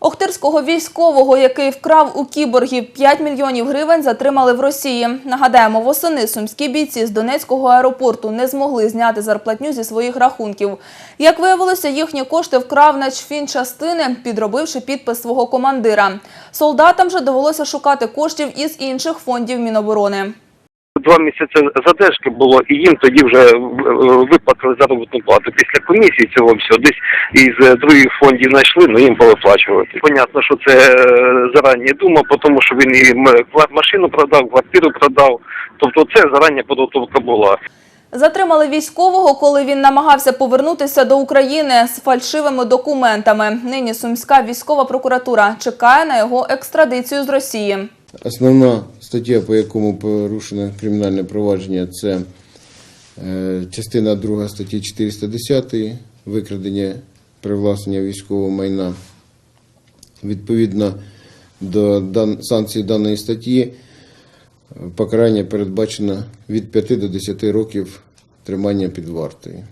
Охтирського військового, який вкрав у кіборгів 5 мільйонів гривень, затримали в Росії. Нагадаємо, восени сумські бійці з Донецького аеропорту не змогли зняти зарплатню зі своїх рахунків. Як виявилося, їхні кошти вкрав начфінчастини, підробивши підпис свого командира. Солдатам же довелося шукати коштів із інших фондів Міноборони. Два місяці задержки було, і їм тоді вже е, виплатили заробітну плату. Після комісії цього всього десь із е, других фондів знайшли, ну їм повиплачувати. Понятно, що це е, зарані думав, тому що він і машину продав, квартиру продав. Тобто це зарані підготовка була. Затримали військового, коли він намагався повернутися до України з фальшивими документами. Нині Сумська військова прокуратура чекає на його екстрадицію з Росії. Основна стаття, по якому порушено кримінальне провадження, це е, частина 2 статті 410 викрадення привласнення військового майна. Відповідно до санкцій даної статті, е, покарання передбачено від 5 до 10 років тримання під вартою.